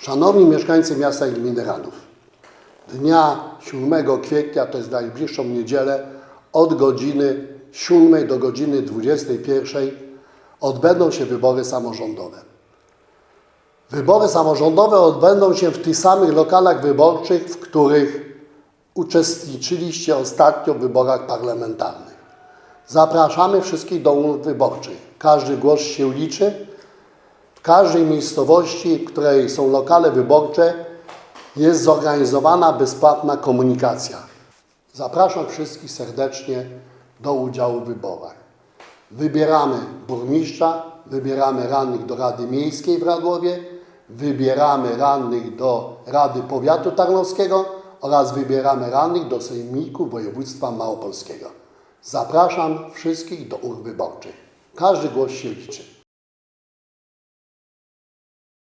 Szanowni mieszkańcy miasta i gminy Ranów, dnia 7 kwietnia, to jest najbliższą niedzielę, od godziny 7 do godziny 21 odbędą się wybory samorządowe. Wybory samorządowe odbędą się w tych samych lokalach wyborczych, w których uczestniczyliście ostatnio w wyborach parlamentarnych. Zapraszamy wszystkich do urn wyborczych. Każdy głos się liczy. W każdej miejscowości, w której są lokale wyborcze, jest zorganizowana bezpłatna komunikacja. Zapraszam wszystkich serdecznie do udziału w wyborach. Wybieramy burmistrza, wybieramy radnych do Rady Miejskiej w Radłowie, wybieramy radnych do Rady Powiatu Tarnowskiego oraz wybieramy radnych do Sejmiku Województwa Małopolskiego. Zapraszam wszystkich do urn wyborczych. Każdy głos się liczy.